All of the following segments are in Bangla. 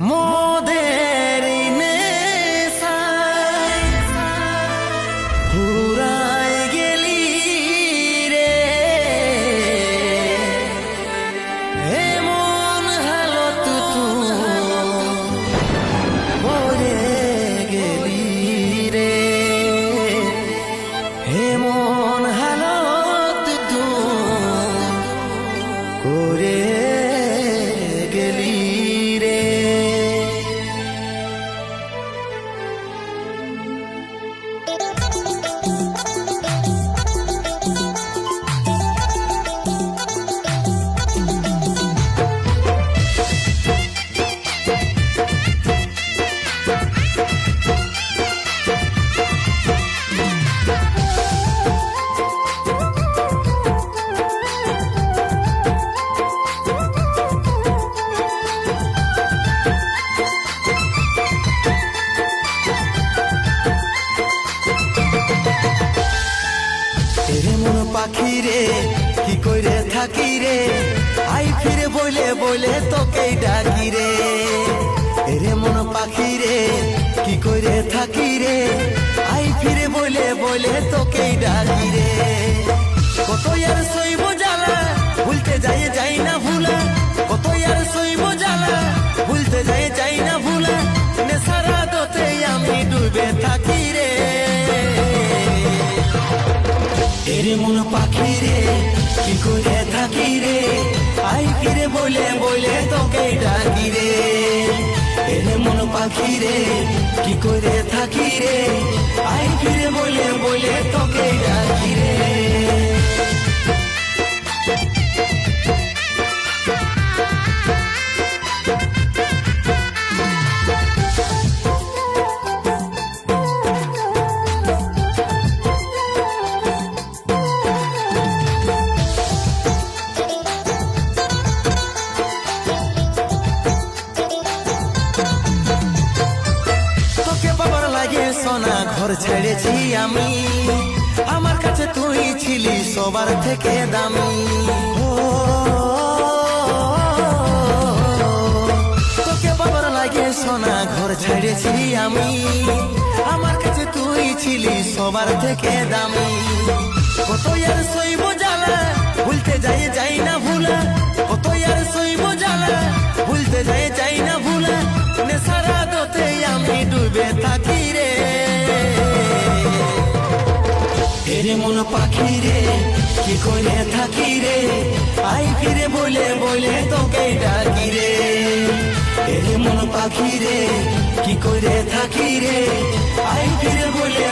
মোদের ফুরায় গেলি রে। এমন হালত পরে গেলি রে। এমন হালত করে পাখি রে কি কইরে থাকি রে আই ফিরে বলে বলে তোকে ডাকি রে এরে মন পাখি রে কি কইরে থাকি রে আই ফিরে বলে বলে তোকে ডাকি রে কত আর সইব মন পাখি রে, কি করে থাকি রে? আই কিরে বলে বলে তোকে ডাকি রে। এরে মন পাখি রে, কি করে থাকি রে? আই কিরে বলে বলে তোকে ডাকি রে। ঘর ছেড়েছি আমি। আমার কাছে তুই ছিলি সবার থেকে দামি। তোকে বাবার লাগে সোনা ঘর ছেড়েছি আমি। আমার কাছে তুই ছিলি সবার থেকে দামি। কত আর সইব জ্বালা, ভুলতে যাই যাই না ভুলা। কত আর সইব জ্বালা, ভুলতে যাই যাই না ভুলা। পাখি রে কি করে থাকি রে আই ফিরে বলে বলে তোকে ডাকি রে এ মন পাখি রে কি করে থাকি রে আই ফিরে বলে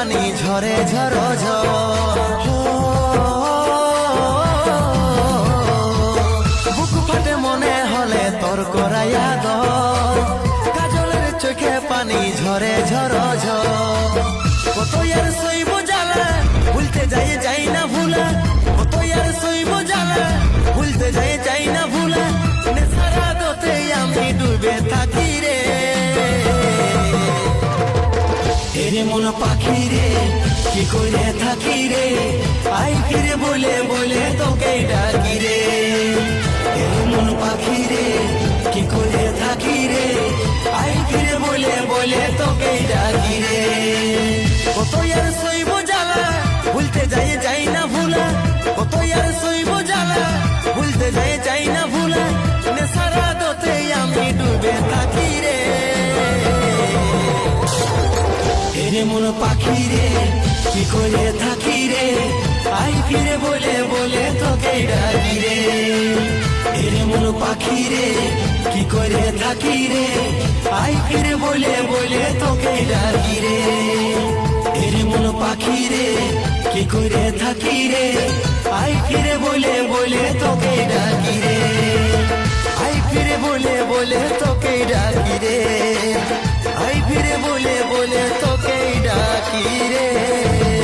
পানি ঝরে ঝর বুক ফাটে মনে হলে তোর করাইয়া দ কাজলের চোখে পানি ঝরে ঝর ঝর। কত আর সইব জ্বালা, ভুলতে যাই যাই না এরে মন পাখি রে, কি করে থাকি রে? আই ফিরে বলে বলে তোকে ডাকি রে। মন পাখি রে, কি করে থাকি রে? আই ফিরে বলে বলে তোকে ডাকি রে। কত আর সইব জ্বালা, ভুলতে যাই যাই না মন পাখি রে, কি করে থাকি রে? আই ফিরে বলে বলে তোকে ডাকি রে। এরে মন পাখি রে, কি করে থাকি রে? আই ফিরে বলে বলে তোকে ডাকি রে। এরে মন পাখি রে, কি করে থাকি রে? আই ফিরে বলে বলে তোকে ডাকি রে। আই ফিরে বলে বলে তোকে ডাকি রে। আই ফিরে বলে বলে তোকে কি রে